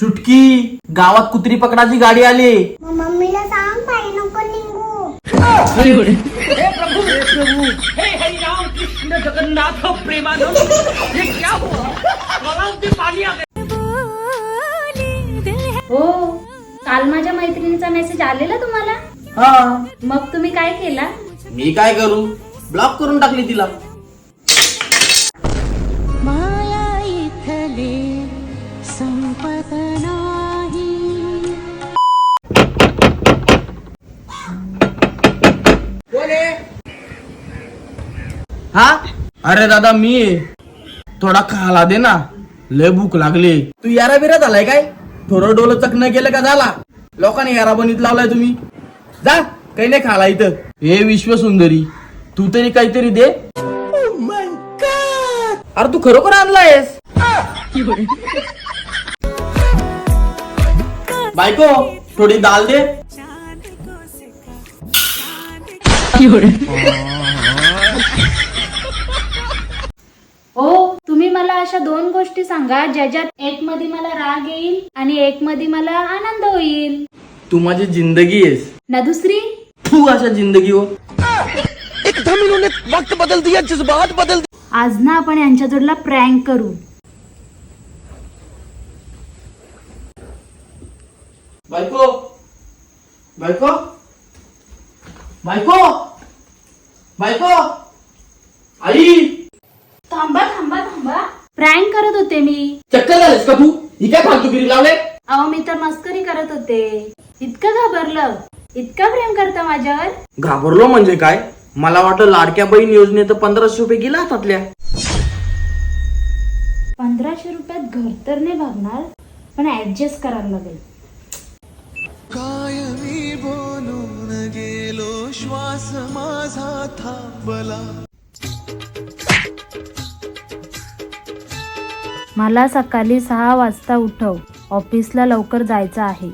चुटकी. गावात कुत्री पकडाची गाडी आली. मग मम्मीला सांग पायी नको निघू. हो काल माझ्या मैत्रिणीचा मेसेज आलेला तुम्हाला? हा. मग तुम्ही काय केला? मी काय करू? ब्लॉक करून टाकली तिला. हा? अरे दादा मी आहे. थोडा खाला दे ना. लय भूक लागली. तू यारा बिरा झालाय काय? थोडं डोलं चकणं केलं का झाला? लोकांनी यारा बनीत लावलाय तुम्ही. जा काही नाही खाला इथं. हे विश्व सुंदरी तू तरी काहीतरी दे. अरे तू खरोखर आणलायस? बायको थोडी दाल दे हो तुम्ही मला अशा दोन गोष्टी सांगा ज्याच्यात एक मध्ये मला राग येईल आणि एक मध्ये मला आनंद होईल. तू माझी जिंदगी आहेस. ना दुसरी? तू अशा जिंदगीवर आज ना आपण यांच्या जोडला प्रँक करू. बायको बायको बायको बायको आई. थांबा थांबा थांबा. प्रँक करत होते मी. चक्कर झालेस का तू? ही काय फालतूगिरी लावले? अहो मी तर मस्करी करत होते. इतकं घाबरलं. इतका प्रेम करता माझ्यावर? घाबरलो म्हणजे काय? मला वाटलं लाडक्या बहीण योजनेत पंधराशे रुपये गेला हातातल्या. पंधराशे रुपयात घर तर नाही भागणार पण ऍडजस्ट करायला लागेल. कायमी बोलून गेलो श्वास माझा थांबला. मला सकाळी सहा वाजता उठव. ऑफिसला लवकर जायचं आहे.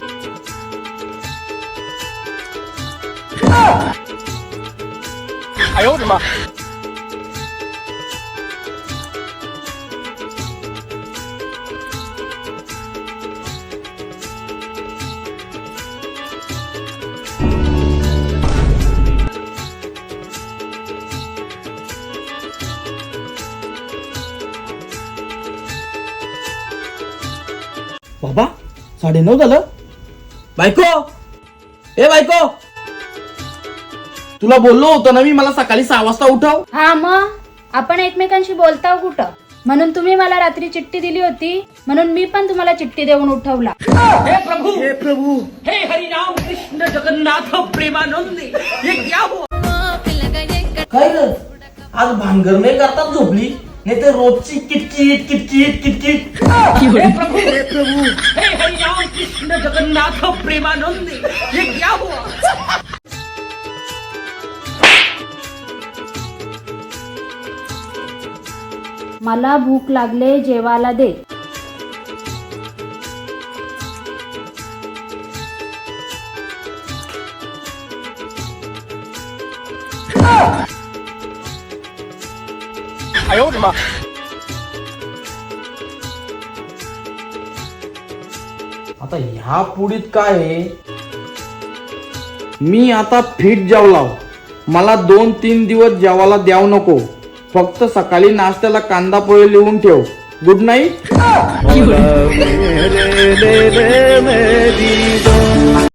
बाबा साडे नऊ झालं. बायको! ए बायको! तुला बोललो होतो ना मी मला सकाळी सहा वाजता उठव. हा मग? आपण एकमेकांशी बोलताव कुठं? म्हणून तुम्ही मला रात्री चिठ्ठी दिली होती म्हणून मी पण तुम्हाला चिठ्ठी देऊन उठवला. हे प्रभू! काय ग आज भानगर नाही करतात झोपली? नाही तर रोजची किटकिट किटकिट किटकिट हे प्रभू हे प्रभू। मला भूक लागले जेवायला दे. आता ह्या पुढीत काय आहे? मी आता फिट जेवलाव मला दोन तीन दिवस जेवायला द्याव नको. फक्त सकाळी नाश्त्याला कांदा पोहे लिहून ठेव. Good night